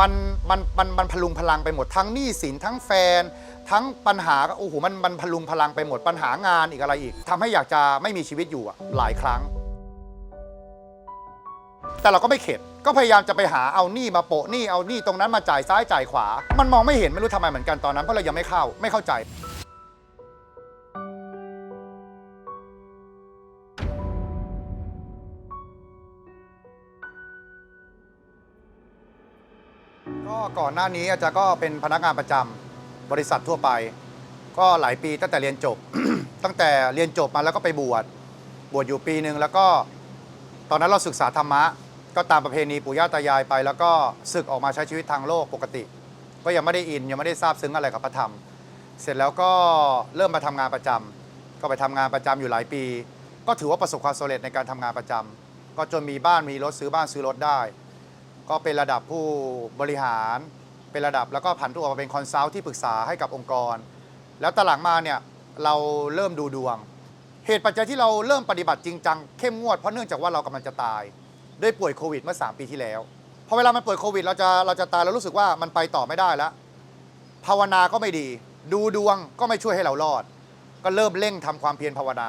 มันมันมันมันพลุงพลังไปหมดทั้งหนี้สินทั้งแฟน ทั้งปัญหาโอ้โหมันมันพลุงพลังไปหมดปัญหางานอีกอะไรอีกทำให้อยากจะไม่มีชีวิตอยู่อะหลายครั้ง แต่เราก็ไม่เข็ดก็พยายามจะไปหาเอาหนี้มาโปะหนี้เอาหนี้ตรงนั้นมาจ่ายซ้ายจ่ายขวา มันมองไม่เห็นไม่รู้ทำไมเหมือนกันตอนนั้นเพราะเรายังไม่เข้าไม่เข้าใจ ก็ก่อนหน้านี้อาจารย์ก็เป็นพนักงานประจำบริษัททั่วไป ก็หลายปีตั้งแต่เรียนจบ ตั้งแต่เรียนจบมาแล้วก็ไปบวชบวชอยู่ปีหนึ่งแล้วก็ตอนนั้นเราศึกษาธรรมะ ก็ตามประเพณีปู่ย่าตายายไป แล้วก็ศึกออกมาใช้ชีวิตทางโลกปกติ ก็ยังไม่ได้อินยังไม่ได้ทราบซึ้งอะไรกับพระธรรม เสร็จแล้วก็เริ่มมาทำงานประจำก็ไปทำงานประจำอยู่หลายปี ก็ถือว่าประสบความสำเร็จในการทำงานประจำก็จนมีบ้านมีรถซื้อบ้านซื้อรถได้ ก็เป็นระดับผู้บริหาร เป็นระดับแล้วก็ผันตัวมาเป็นคอนซัลท์ที่ปรึกษาให้กับองค์กร แล้วตอนหลังมาเนี่ยเราเริ่มดูดวง เหตุปัจจัยที่เราเริ่มปฏิบัติจริงจังเข้มงวดเพราะเนื่องจากว่าเรากำลังจะตายด้วยป่วยโควิดเมื่อ 3 ปีที่แล้วพอเวลามันป่วยโควิดเราจะเราจะตายเรารู้สึกว่ามันไปต่อไม่ได้แล้วภาวนาก็ไม่ดี ดูดวงก็ไม่ช่วยให้เรารอด ก็เริ่มเร่งทำความเพียรภาวนา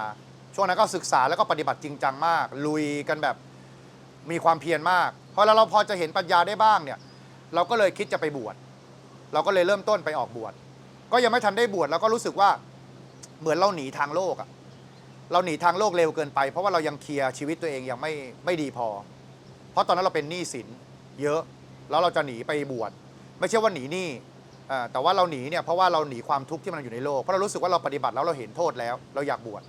ช่วงนั้นก็ศึกษาแล้วก็ปฏิบัติจริงจังมาก ลุยกันแบบ มีความเพียรมากพอเราเราพอจะเห็นปัญญาได้บ้างเนี่ย เราก็เลยคิดจะไปบวช เราก็เลยเริ่มต้นไปออกบวช ก็ยังไม่ทันได้บวชเราก็รู้สึกว่าเหมือนเราหนีทางโลกอะเราหนีทางโลกเร็วเกินไป เพราะว่าเรายังเคลียร์ชีวิตตัวเองยังไม่ไม่ดีพอ เพราะตอนนั้นเราเป็นหนี้สินเยอะแล้วเราจะหนีไปบวชไม่ใช่ว่าหนีหนี้แต่ว่าเราหนีเนี่ยเพราะว่าเราหนีความทุกข์ที่มันอยู่ในโลกเพราะเรารู้สึกว่าเราปฏิบัติแล้วเราเห็นโทษแล้ว เราอยากบวช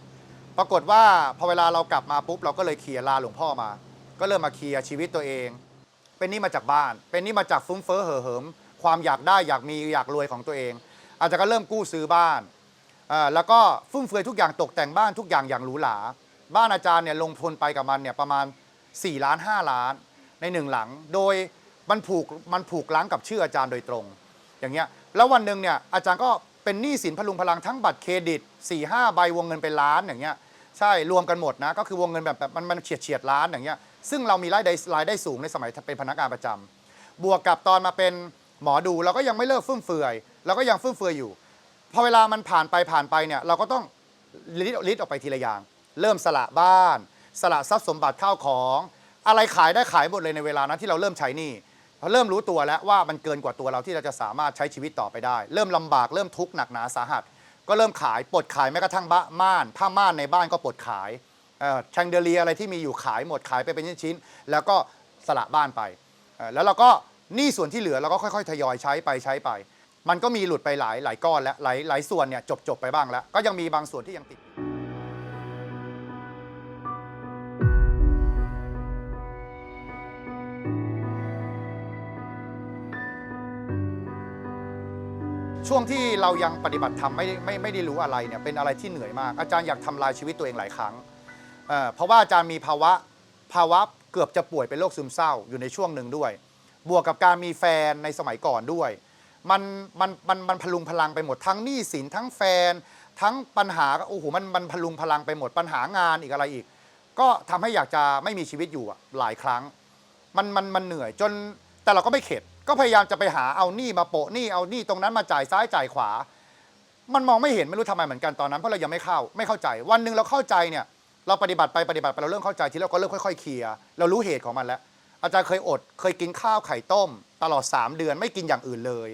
ปรากฏว่าพอเวลาเรากลับมาปุ๊บเราก็เลยเคลียร์ลาหลวงพ่อมา ก็เริ่มมาเคลียร์ชีวิตตัวเอง เป็นหนี้มาจากบ้าน เป็นหนี้มาจากฟุ้งเฟ้อเห่อเหิม ความอยากได้อยากมีอยากรวยของตัวเอง อาจจะก็เริ่มกู้ซื้อบ้านอ่าแล้วก็ฟุ่มเฟือยทุกอย่างตกแต่งบ้านทุกอย่างอย่างหรูหรา บ้านอาจารย์เนี่ยลงทุนไปกับมันเนี่ยประมาณ 4 ล้าน 5 ล้านในหนึ่งหลัง โดยมันผูกมันผูกล้างกับชื่ออาจารย์โดยตรง อย่างเงี้ย แล้ววันหนึ่งเนี่ยอาจารย์ก็เป็นหนี้สินพลุงพลังทั้งบัตรเครดิต4ี่ห้าใบวงเงินเป็นล้านอย่างเงี้ย ใช่รวมกันหมดนะ ก็คือวงเงินแบบแบบมันมันเฉียดเฉียดล้านอย่างเงี้ย ซึ่งเรามีรายได้รายได้สูงในสมัยเป็นพนักงานประจำบวกกับตอนมาเป็นหมอดูเราก็ยังไม่เลิกฟุ่มเฟือยเราก็ยังฟุ่มเฟือยอยู่พอเวลามันผ่านไปผ่านไปเนี่ยเราก็ต้องลิดลิดออกไปทีละอย่าง เริ่มสละบ้าน สละทรัพย์สมบัติข้าวของ อะไรขายได้ขายหมดเลยในเวลานั้นที่เราเริ่มใช้นี่พอเริ่มรู้ตัวแล้วว่ามันเกินกว่าตัวเราที่เราจะสามารถใช้ชีวิตต่อไปได้ เริ่มลำบากเริ่มทุกข์หนักหนาสาหัส ก็เริ่มขายปลดขายแม้กระทั่งบ้าม่านผ้าม่านในบ้านก็ปลดขาย แชงเดลียอะไรที่มีอยู่ขายหมดขายไปเป็นชิ้นๆแล้วก็สละบ้านไป แล้วเราก็หนี้ส่วนที่เหลือเราก็ค่อยๆ ทยอยใช้ไปใช้ไป มันก็มีหลุดไปหลายหลายก้อนแล้วหลายหลายส่วนเนี่ยจบจบไปบ้างแล้ว ก็ยังมีบางส่วนที่ยังติด ช่วงที่เรายังปฏิบัติธรรมไม่ไม่ไม่ได้รู้อะไรเนี่ยเป็นอะไรที่เหนื่อยมาก อาจารย์อยากทำลายชีวิตตัวเองหลายครั้ง เอ่อเพราะว่าอาจารย์มีภาวะภาวะเกือบจะป่วยเป็นโรคซึมเศร้าอยู่ในช่วงหนึ่งด้วย บวกกับการมีแฟนในสมัยก่อนด้วย มันมันมันมันพลุงพลังไปหมดทั้งหนี้สินทั้งแฟน ทั้งปัญหาโอ้โหมันมันพลุงพลังไปหมดปัญหางานอีกอะไรอีก ก็ทำให้อยากจะไม่มีชีวิตอยู่อะหลายครั้ง มันมันมันเหนื่อยจนแต่เราก็ไม่เข็ด ก็พยายามจะไปหาเอาหนี้มาโปะหนี้เอาหนี้ตรงนั้นมาจ่ายซ้ายจ่ายขวา มันมองไม่เห็นไม่รู้ทำไมเหมือนกันตอนนั้นเพราะเรายังไม่เข้าไม่เข้าใจ วันหนึ่งเราเข้าใจเนี่ย เราปฏิบัติไปปฏิบัติไปเราเริ่มเข้าใจทีเราก็เริ่มค่อยๆเคลียร์เรารู้เหตุของมันแล้ว อาจารย์เคยอดเคยกินข้าวไข่ต้ม ตลอด 3 เดือนไม่กินอย่างอื่นเลย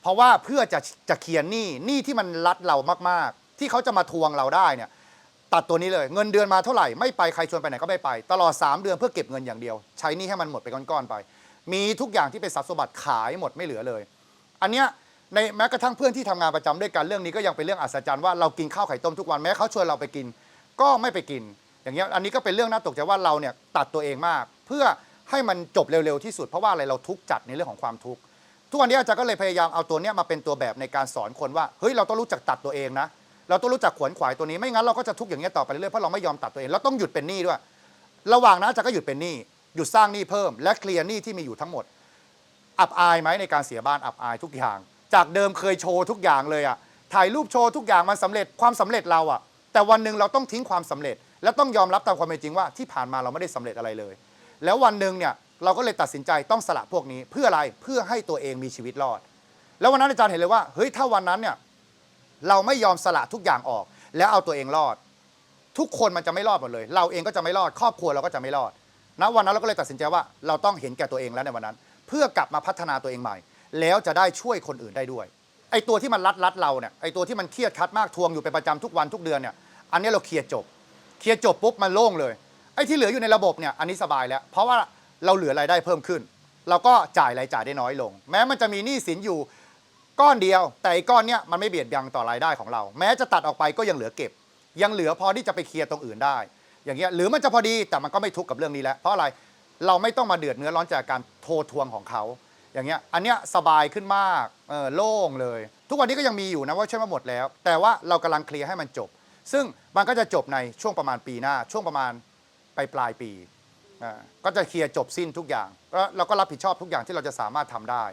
เพราะว่าเพื่อจะจะเคลียร์หนี้หนี้ที่มันรัดเรามากๆ ที่เขาจะมาทวงเราได้เนี่ยตัดตัวนี้เลยเงินเดือนมาเท่าไหร่ไม่ไปใครชวนไปไหนก็ไม่ไป ตลอด 3 เดือนเพื่อเก็บเงินอย่างเดียว ใช้หนี้ให้มันหมดไปก้อนๆไป มีทุกอย่างที่เป็นทรัพย์สมบัติขายหมดไม่เหลือเลย อันเนี้ยในแม้กระทั่งเพื่อนที่ทำงานประจำด้วยกันเรื่องนี้ก็ยังเป็นเรื่องอัศจรรย์ว่าเรากินข้าวไข่ต้มทุกวันแม้เขาชวนเราไปกิน ก็ไม่ไปกิน อย่างเงี้ยอันนี้ก็เป็นเรื่องน่าตกใจว่าเราเนี่ยตัดตัวเองมาก เพื่อให้มันจบเร็วๆที่สุดเพราะว่าอะไรเราทุกข์จัดในเรื่องของความทุกข์ทุกวันนี้อาจารย์ก็เลยพยายามเอาตัวเนี้ยมาเป็นตัวแบบในการสอนคนว่าเฮ้ยเราต้องรู้จักตัดตัวเองนะ เราต้องรู้จักขวนขวายตัวนี้ไม่งั้นเราก็จะทุกข์อย่างเงี้ยต่อไปเรื่อยๆเพราะเราไม่ยอมตัดตัวเองเราต้องหยุดเป็นหนี้ด้วย ระหว่างนั้นอาจารย์ก็หยุดเป็นหนี้หยุดสร้างหนี้เพิ่ม และเคลียร์หนี้ที่มีอยู่ทั้งหมด อับอายไหมในการเสียบ้านอับอายทุกอย่าง จากเดิมเคยโชว์ทุกอย่างเลยอะถ่ายรูปโชว์ทุกอย่างมันสำเร็จความสำเร็จเราอะ แต่วันหนึ่งเราต้องทิ้งความสำเร็จ และต้องยอมรับตามความเป็นจริงว่าที่ผ่านมาเราไม่ได้สำเร็จอะไรเลย แล้ววันหนึ่งเนี่ยเราก็เลยตัดสินใจต้องสละพวกนี้เพื่ออะไรเพื่อให้ตัวเองมีชีวิตรอด แล้ววันนั้นอาจารย์เห็นเลยว่าเฮ้ยถ้าวันนั้นเนี่ยเราไม่ยอมสละทุกอย่างออก แล้วเอาตัวเองรอด ทุกคนมันจะไม่รอดหมดเลย เราเองก็จะไม่รอด ครอบครัวเราก็จะไม่รอดณวันนั้นเราก็เลยตัดสินใจว่าเราต้องเห็นแก่ตัวเองแล้วในวันนั้น เพื่อกลับมาพัฒนาตัวเองใหม่ แล้วจะได้ช่วยคนอื่นได้ด้วย ไอ้ตัวที่มันรัดรัดเราเนี่ยไอ้ตัวที่มันเครียดคัดมากทวงอยู่เป็นประจำทุกวันทุกเดือนเนี่ยอันนี้เราเคลียร์จบ เคลียร์จบปุ๊บมันโล่งเลยไอ้ที่เหลืออยู่ในระบบเนี่ยอันนี้สบายแล้ว เพราะว่าเราเหลือรายได้เพิ่มขึ้น เราก็จ่ายรายจ่ายได้น้อยลง แม้มันจะมีหนี้สินอยู่ก้อนเดียว แต่อ้ก้อนเนี้ยมันไม่เบียดบังต่อรายได้ของเรา แม้จะตัดออกไปก็ยังเหลือเก็บ ยังเหลือพอที่จะไปเคลียร์ตรงอื่นได้ อย่างเงี้ยหรือมันจะพอดีแต่มันก็ไม่ทุกข์กับเรื่องนี้แล้วเพราะอะไรเราไม่ต้องมาเดือดเนื้อร้อนจากการโทรทวงของเขา อย่างเงี้ยอันเนี้ยสบายขึ้นมากเออโล่งเลย ทุกวันนี้ก็ยังมีอยู่นะว่าใช่มาหมดแล้ว แต่ว่าเรากำลังเคลียร์ให้มันจบ ซึ่งมันก็จะจบในช่วงประมาณปีหน้า ช่วงประมาณปลายปลายปีอ่าก็จะเคลียร์จบสิ้นทุกอย่างแล้วเราก็รับผิดชอบทุกอย่างที่เราจะสามารถทำได้